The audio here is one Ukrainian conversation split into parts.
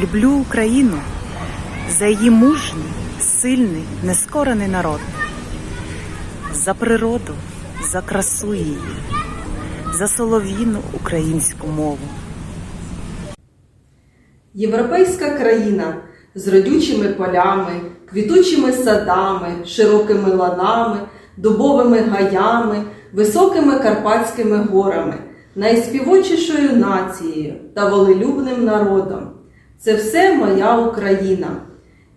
люблю Україну за її мужній, сильний, нескорений народ, за природу, за красу її, за солов'їну українську мову. Європейська країна з родючими полями, квітучими садами, широкими ланами, дубовими гаями, високими карпатськими горами, найспівочішою нацією та волелюбним народом. Це все моя Україна.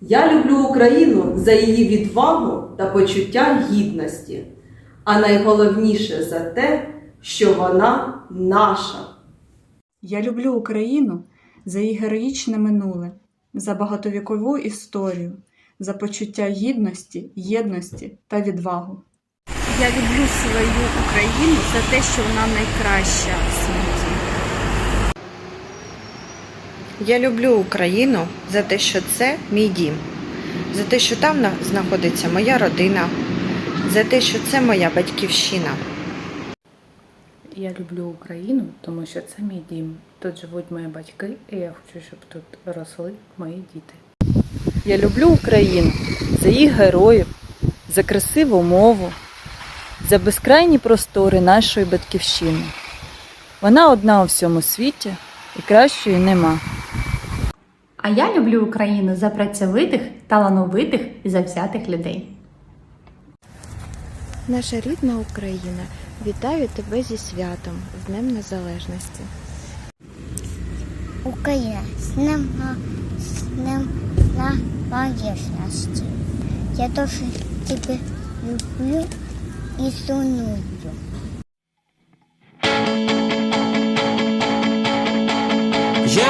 Я люблю Україну за її відвагу та почуття гідності, а найголовніше за те, що вона наша. Я люблю Україну за її героїчне минуле, за багатовікову історію, за почуття гідності, єдності та відвагу. Я люблю свою Україну за те, що вона найкраща в світі. Я люблю Україну за те, що це мій дім, за те, що там знаходиться моя родина, за те, що це моя батьківщина. Я люблю Україну, тому що це мій дім. Тут живуть мої батьки, і я хочу, щоб тут росли мої діти. Я люблю Україну за їх героїв, за красиву мову, за безкрайні простори нашої батьківщини. Вона одна у всьому світі і кращої нема. А я люблю Україну за працьовитих, талановитих і завзятих людей. Наша рідна Україна, вітаю тебе зі святом, з Днем Незалежності. Україна, з днем, на- з днем незалежності. Я дуже тебе люблю і суную.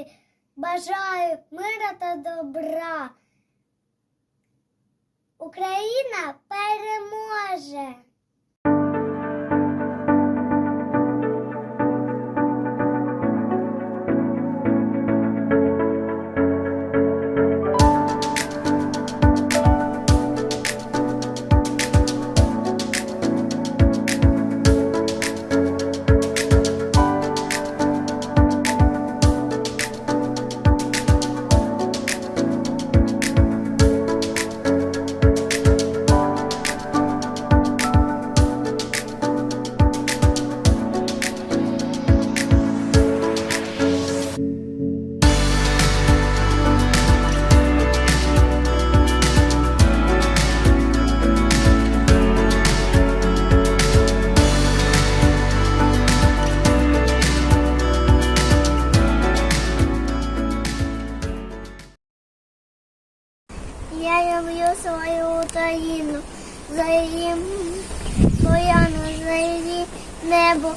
Незалежності. Бажаю мира та добра. Україна переможе! Свою Україну за її поляну, за її небо,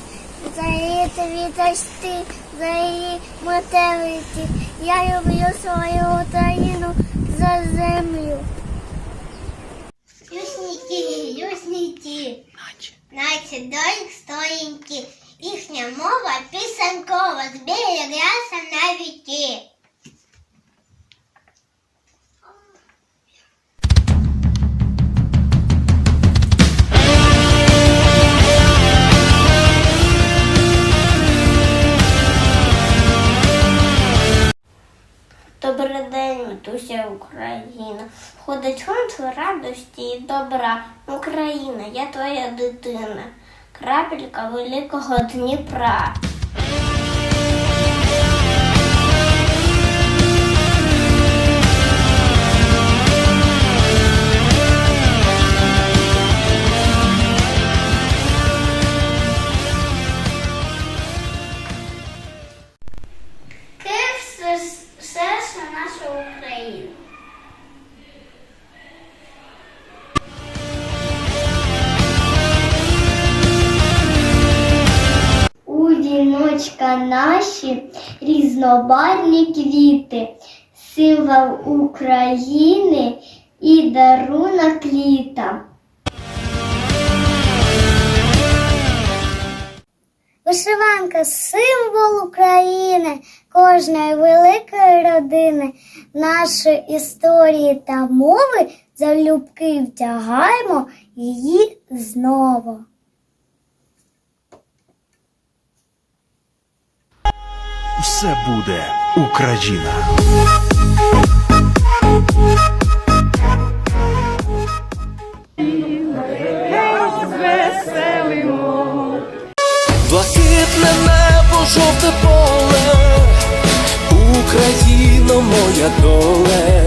за її цвіточки, за її метелиці. Я люблю свою Україну за землю. Юсники, юсники, наче долік стоїнькі, їхня мова пісенкова, зберігайся на віки. Матуся Україна. Ходить сонце радості і добра. Україна, я твоя дитина, крапелька великого Дніпра. Україна. У діночка наші різнобарні квіти, символ України і дарунок літа. Вишиванка символ України, кожної великої родини, нашої історії та мови залюбки втягаємо її знову. Все буде Україна. away